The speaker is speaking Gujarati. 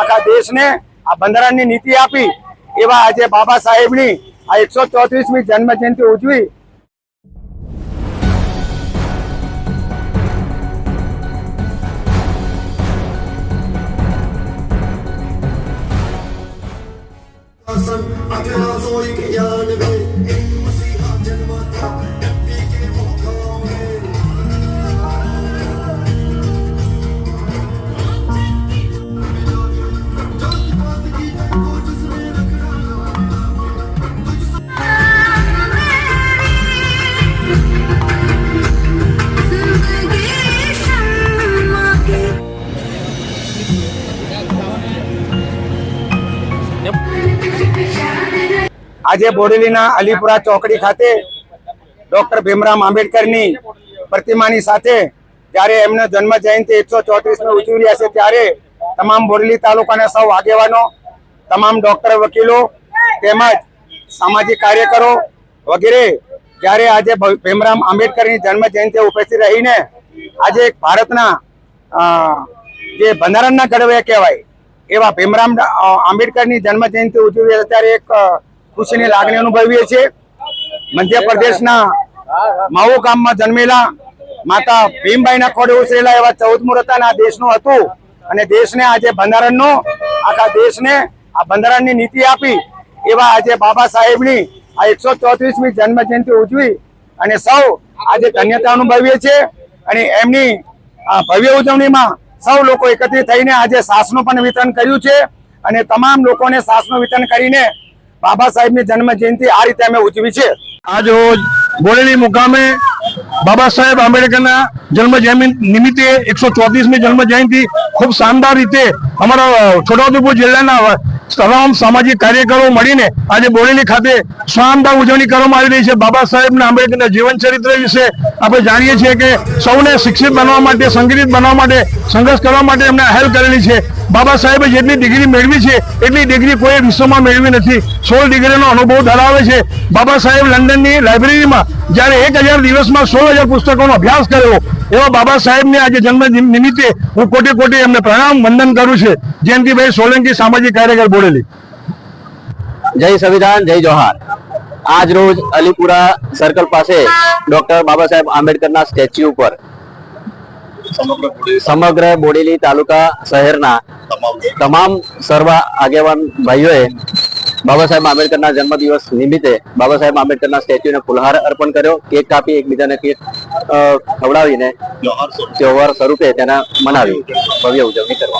આખા દેશને આ બંધારણની નીતિ આપી એવા આજે બાબા સાહેબની આ એકસો ચોત્રીસમી જન્મજયંતિ ઉજવી. I can also, you can yell આજે બોડેલીના અલીપુરા ચોકડી ખાતે ડોક્ટર ભીમરામ આંબેડકરની પ્રતિમાની સાથે જ્યારે એમનો જન્મ જયંતિ એકસો ચોત્રીસમી ઉજવી રહ્યા છે, ત્યારે તમામ બોડેલી તાલુકાના સૌ આગેવાનો, તમામ ડોક્ટર વકીલો તેમજ સામાજિક કાર્યકરો વગેરે જ્યારે આજે ભ- ભીમરાવ આંબેડકરની જન્મ જયંતિ ઉપસ્થિત રહીને આજે એક ભારતના જે બંધારણના ઘડવૈયા કહેવાય એવા ભીમરામ આંબેડકરની જન્મ જયંતિ ઉજવી ત્યારે એક ખુશીની લાગણી અનુભવીએ છીએ. મધ્યપ્રદેશના માઉ ગામમાં જન્મેલા માતા ભીમભાઈના ખોડે ઉછરેલા એવા ચૌદ રતન દેશનું હતું અને દેશને આજે બંધારણનો, આખા દેશને આ બંધારણની નીતિ આપી એવા આજે બાબા સાહેબની આ એકસો ચોત્રીસમી જન્મ જયંતિ ઉજવી અને સૌ આજે ધન્યતા અનુભવીએ છીએ અને એમની ભવ્ય ઉજવણીમાં સૌ લોકો એકત્રિત થઈને આજે સાસનું પણ વિતરણ કર્યું છે અને તમામ લોકોને સાસનું વિતરણ કરીને બાબા સાહેબની જન્મ જયંતિ આ રીતે અમે ઉજવી છે. આજ રોજ બોરેલી મુકામે બાબા સાહેબ આંબેડકરના જન્મ જયંતિ નિમિત્તે એકસો ચોત્રીસમી જન્મ જયંતિ ખૂબ શાનદાર રીતે અમારા છોટાઉદેપુર જિલ્લાના તમામ સામાજિક કાર્યકરો મળીને આજે બોરેલી ખાતે શાનદાર ઉજવણી કરવામાં આવી રહી છે. બાબા સાહેબના આંબેડકરના જીવન ચરિત્ર વિશે આપણે જાણીએ છીએ કે સૌને શિક્ષિત બનવા માટે સંગઠિત બનવા માટે, સંઘર્ષ કરવા માટે એમને હેલ્પ કરેલી છે. બાબા સાહેબે જેટલી ડિગ્રી મેળવી છે, એટલી ડિગ્રી કોઈ વિશ્વમાં મેળવી નથી. સોળ ડિગ્રીનો અનુભવ ધરાવે છે. બાબા સાહેબ લંડનની લાઇબ્રેરીમાં જ્યારે એક હજાર દિવસમાં સોળ હજાર પુસ્તકોનો અભ્યાસ કર્યો, એવા બાબા સાહેબને આજે જન્મ નિમિત્તે હું કોટી કોટી એમને પ્રણામ વંદન કરું છું. જયંતિભાઈ સોલંકી સામાજિક કાર્યકર બોડેલી જય સંવિધાન જય જોહાર આજ રોજ અલીપુરા સર્કલ પાસે ડોક્ટર બાબા સાહેબ આંબેડકરના સ્ટેચ્યુ ઉપર સમગ્ર બોડેલી તાલુકા શહેરના તમામ સર્વ આગેવાન ભાઈઓએ બાબા સાહેબ આંબેડકરના જન્મદિવસ નિમિત્તે બાબા સાહેબ આંબેડકરના સ્ટેચ્યુને ફુલહાર અર્પણ કર્યો. કેક કાપી એકબીજાને કેક ખવડાવીને તહેવાર સ્વરૂપે તેના મનાવી ભવ્ય ઉજવણી કરવામાં આવી.